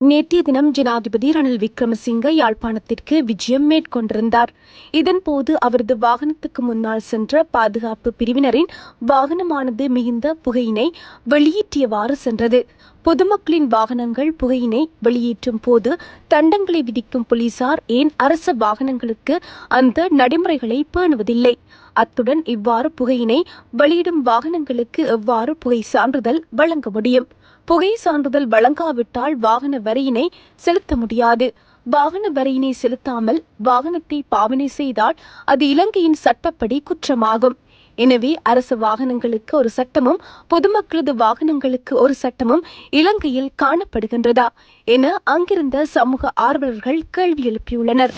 நேற்றைய தினம் ஜனாதிபதி ரணில் விக்ரமசிங்க யாழ்ப்பாணத்திற்கு விஜயம் மேற்கொண்டிருந்தார். இதன்போது அவரது வாகனத்துக்கு முன்னால் சென்ற பாதுகாப்பு பிரிவினரின் வாகனமானது மிகுந்த புகையினை வெளியேற்றியவாறு சென்றது. பொதுமக்களின் வாகனங்கள் புகையினை வெளியேற்றும் போது தண்டங்களை விதிக்கும் போலீசார் ஏன் அரச வாகனங்களுக்கு அந்த நடைமுறைகளை பேணுவதில்லை? அத்துடன் இவ்வாறு புகையினை வெளியிடும் வாகனங்களுக்கு எவ்வாறு புகை சான்றிதழ் வழங்க முடியும்? புகை சான்றிதழ் வழங்காவிட்டால் வாகன வரியினை செலுத்த முடியாது. வாகன வரியினை செலுத்தாமல் வாகனத்தை பாவனை செய்தால் அது இலங்கையின் சட்டப்படி குற்றமாகும். எனவே அரசு வாகனங்களுக்கு ஒரு சட்டமும் பொதுமக்களது வாகனங்களுக்கு ஒரு சட்டமும் இலங்கையில் காணப்படுகின்றதா என அங்கிருந்த சமூக ஆர்வலர்கள் கேள்வி எழுப்பியுள்ளனர்.